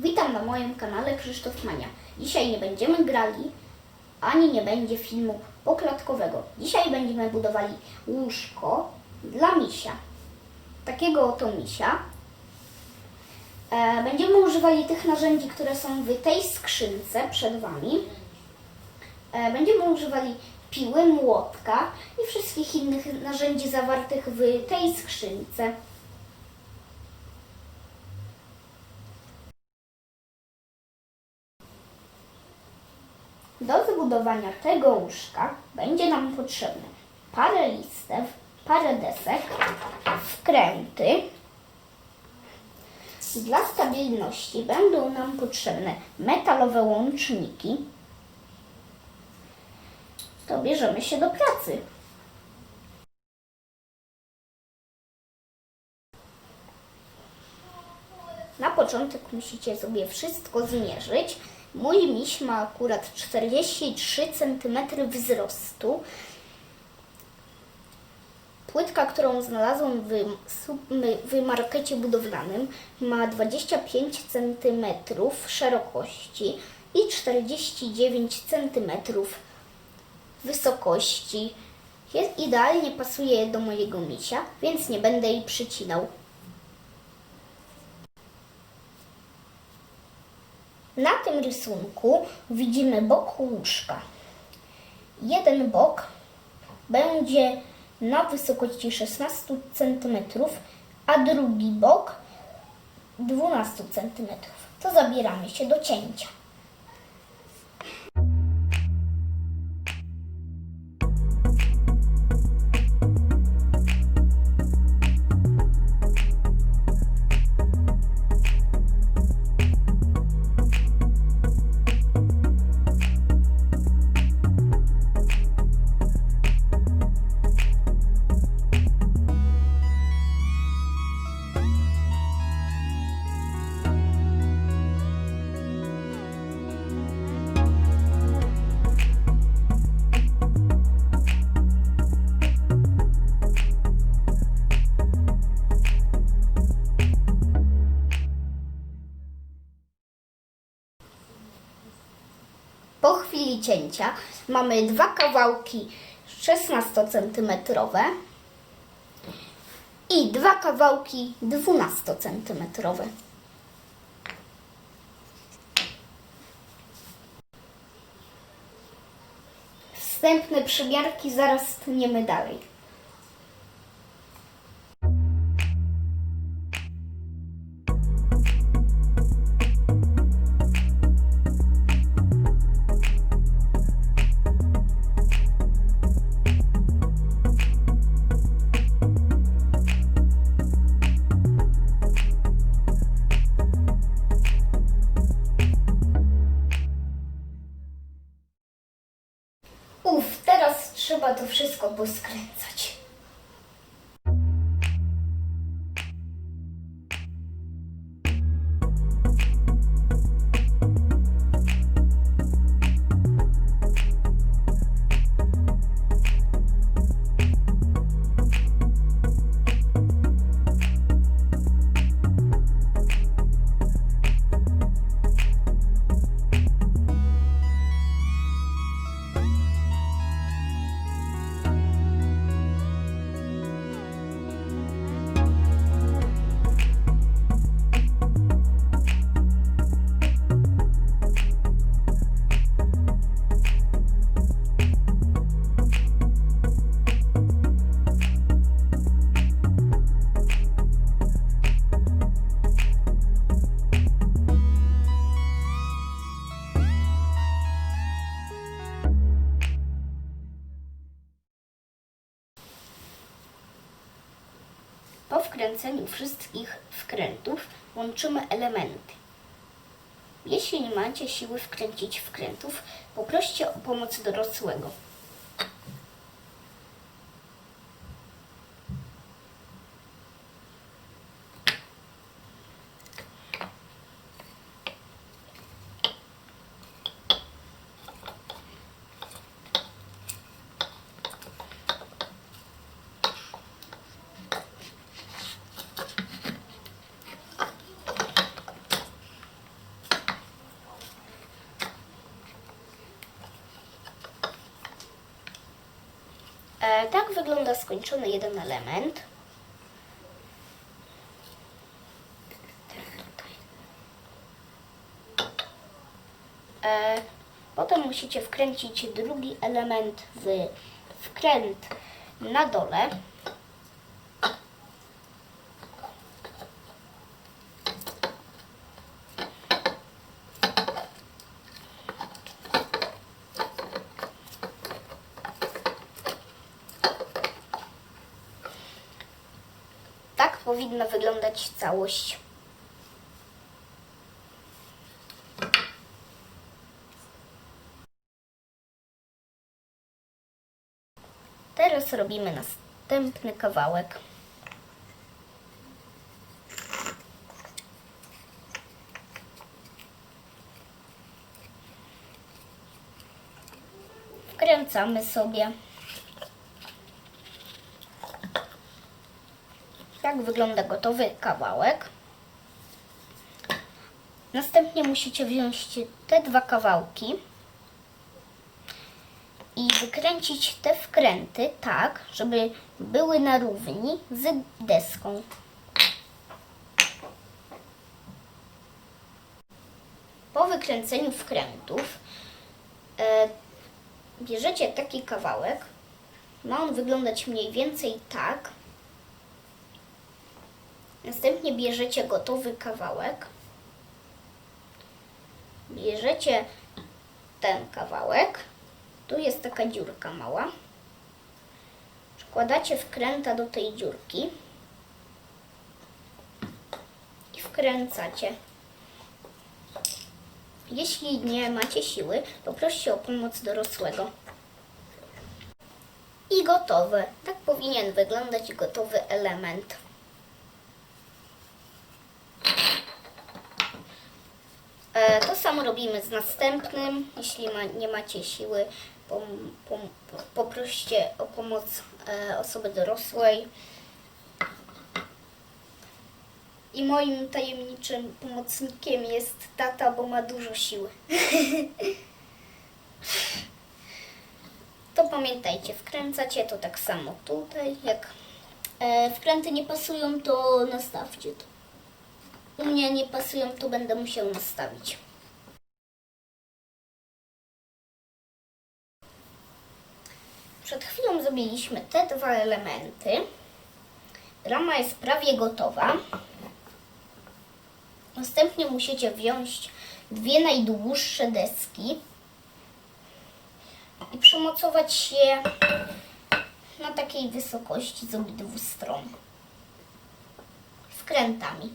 Witam na moim kanale Krzysztof Mania. Dzisiaj nie będziemy grali, ani nie będzie filmu poklatkowego. Dzisiaj będziemy budowali łóżko dla misia. Takiego oto misia. E, będziemy używali tych narzędzi, które są w tej skrzynce przed Wami. E, będziemy używali piły, młotka i wszystkich innych narzędzi zawartych w tej skrzynce. Do wybudowania tego łóżka będzie nam potrzebne parę listew, parę desek, wkręty. Dla stabilności będą nam potrzebne metalowe łączniki. To bierzemy się do pracy. Na początek musicie sobie wszystko zmierzyć. Mój miś ma akurat 43 cm wzrostu. Płytka, którą znalazłam w, w markecie budowlanym, ma 25 cm szerokości i 49 cm wysokości. Jest idealnie pasuje do mojego misia, więc nie będę jej przycinał. Na tym rysunku widzimy bok łóżka. Jeden bok będzie na wysokości 16 cm, a drugi bok 12 cm. To zabieramy się do cięcia. Po chwili cięcia mamy dwa kawałki 16 cm i dwa kawałki 12 cm. Wstępne przymiarki zaraz tniemy dalej. Uf, teraz trzeba to wszystko poskręcać. Po wkręceniu wszystkich wkrętów łączymy elementy. Jeśli nie macie siły wkręcić wkrętów, poproście o pomoc dorosłego. Tak wygląda skończony jeden element. Tutaj. E, potem musicie wkręcić drugi element w wkręt na dole. Tak powinna wyglądać całość. Teraz robimy następny kawałek. Wkręcamy sobie. Tak wygląda gotowy kawałek. Następnie musicie wziąć te dwa kawałki i wykręcić te wkręty tak, żeby były na równi z deską. Po wykręceniu wkrętów e, bierzecie taki kawałek. Ma on wyglądać mniej więcej tak. Następnie bierzecie gotowy kawałek. Bierzecie ten kawałek. Tu jest taka dziurka mała. Wkładacie wkręta do tej dziurki i wkręcacie. Jeśli nie macie siły, poproście o pomoc dorosłego. I gotowe. Tak powinien wyglądać gotowy element. To samo robimy z następnym. Jeśli ma, nie macie siły, pom, pom, poproście o pomoc e, osoby dorosłej. I moim tajemniczym pomocnikiem jest tata, bo ma dużo siły. to pamiętajcie, wkręcacie to tak samo tutaj. Jak e, wkręty nie pasują, to nastawcie to. U mnie nie pasują, to będę musiał nastawić. Przed chwilą zrobiliśmy te dwa elementy. Rama jest prawie gotowa. Następnie musicie wziąć dwie najdłuższe deski i przymocować je na takiej wysokości z obydwu stron wkrętami.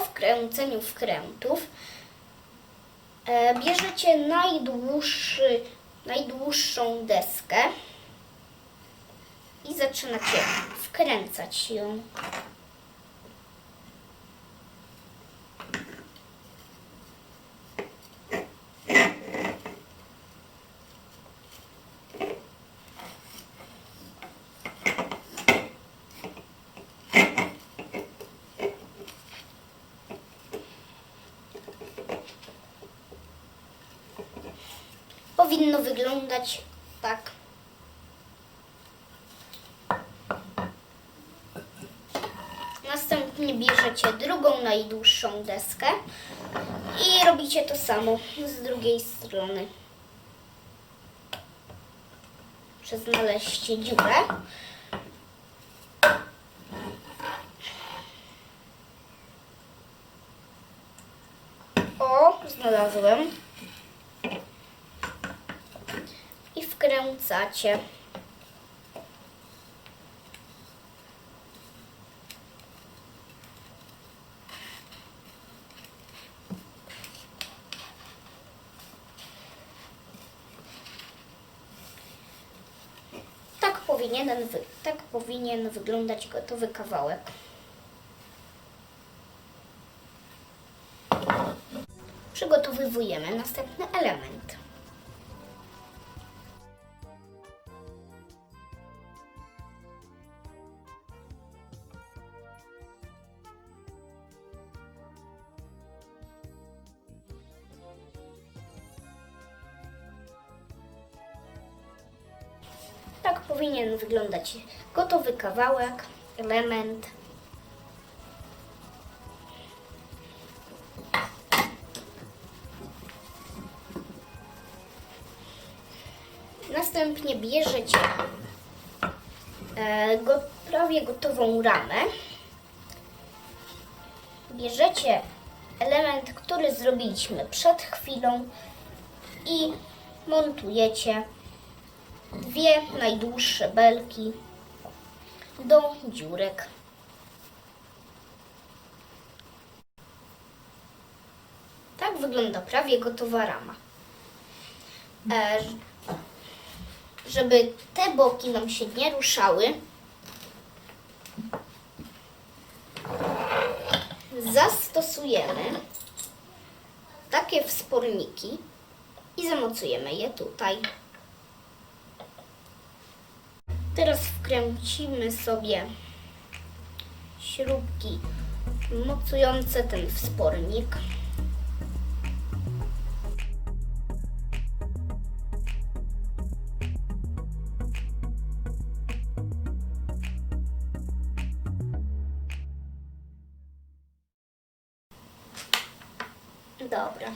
Wkręceniu wkrętów e, bierzecie najdłuższy, najdłuższą deskę i zaczynacie wkręcać ją. Powinno wyglądać tak. Następnie bierzecie drugą najdłuższą deskę i robicie to samo z drugiej strony. Znaleźcie dziurę. O, znalazłem. i wkręcacie. Tak powinien, tak powinien wyglądać gotowy kawałek. przygotowujemy następny element. Powinien wyglądać gotowy kawałek, element. Następnie bierzecie e, go, prawie gotową ramę. Bierzecie element, który zrobiliśmy przed chwilą i montujecie dwie najdłuższe belki do dziurek. Tak wygląda prawie gotowa rama. E, żeby te boki nam się nie ruszały, zastosujemy takie wsporniki i zamocujemy je tutaj. Teraz wkręcimy sobie śrubki mocujące ten wspornik. Dobra.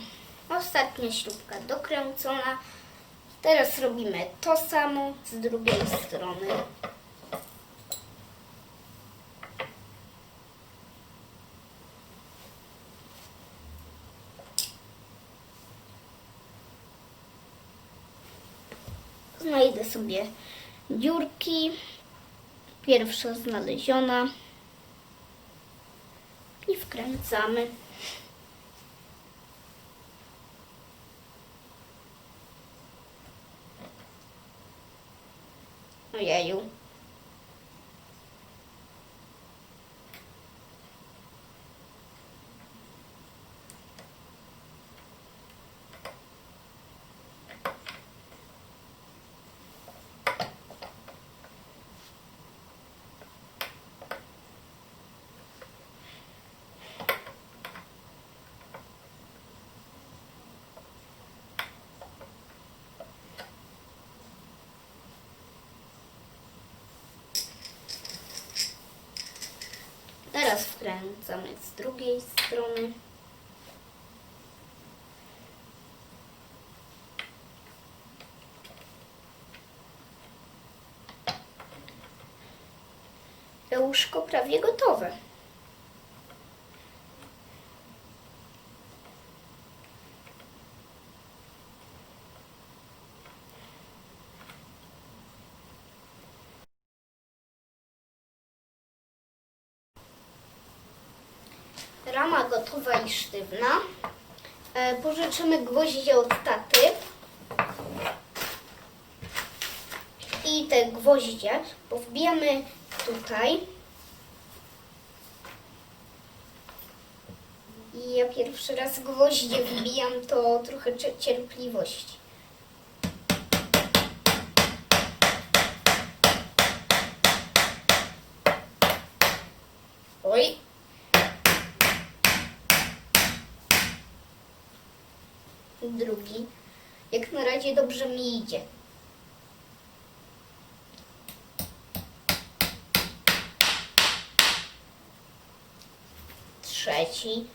Ostatnia śrubka dokręcona. Teraz robimy to samo z drugiej strony. Znajdę sobie dziurki. Pierwsza znaleziona. I wkręcamy. 也有 Teraz wkręcamy z drugiej strony. Łóżko prawie gotowe. Gotowa i sztywna. E, pożyczymy gwoździe od taty. I te gwoździe powbijamy tutaj. I ja pierwszy raz gwoździe wbijam, to trochę cie- cierpliwości. Drugi. Jak na razie dobrze mi idzie. Trzeci.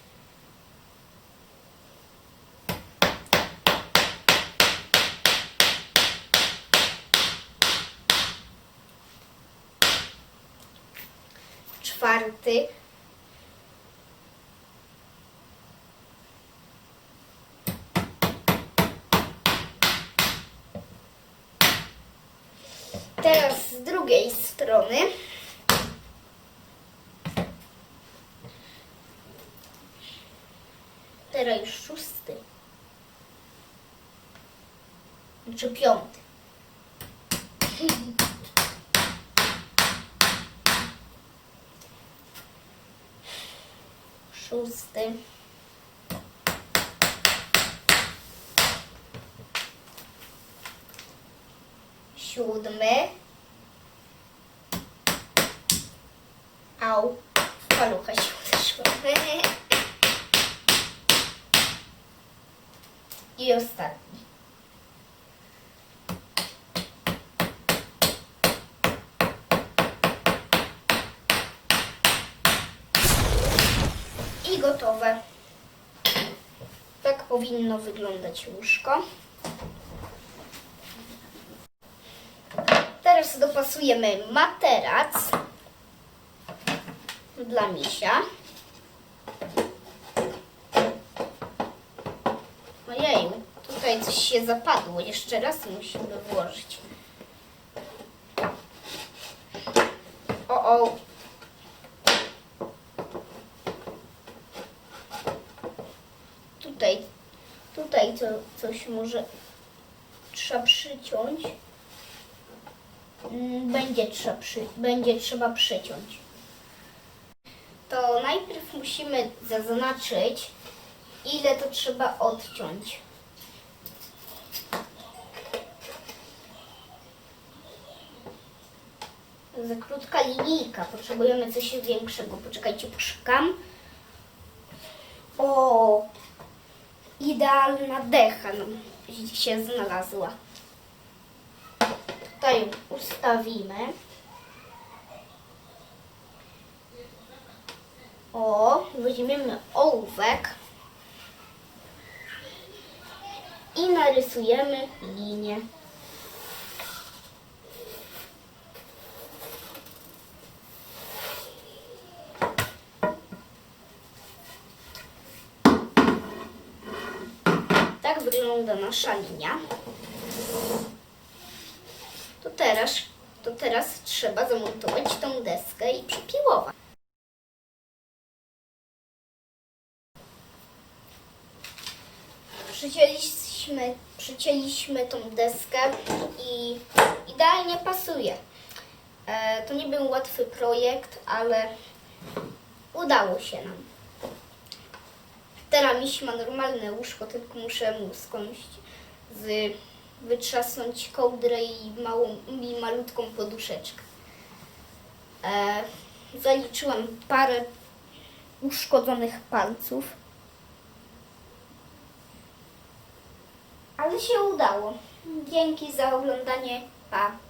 Czwarty. Teraz z drugiej strony. Już szósty. Czy piąty. Szósty. siódmy. Au, w palucha się uderzyło. I ostatni. I gotowe. Tak powinno wyglądać łóżko. Teraz dopasujemy materac dla misia. Tutaj coś się zapadło. Jeszcze raz musimy włożyć. O, o. Tutaj, tutaj to coś może trzeba przyciąć. Mm, Będzie trzeba, przy, będzie trzeba przyciąć. To najpierw musimy zaznaczyć, ile to trzeba odciąć. Za krótka linijka, potrzebujemy coś większego. Poczekajcie, poszukam. O, idealna decha nam się znalazła. Tutaj ustawimy. O, weźmiemy ołówek i narysujemy linię. Tak wygląda nasza linia. To teraz, to teraz trzeba zamontować tą deskę i przypiłować. Przycięliśmy, przycięliśmy tą deskę i idealnie pasuje. E, to nie był łatwy projekt, ale udało się nam. Teraz miś ma normalne łóżko, tylko muszę mu skądś z, wytrzasnąć kołdrę i małą, i malutką poduszeczkę. E, zaliczyłam parę uszkodzonych palców. Ale się udało. Dzięki za oglądanie. Pa!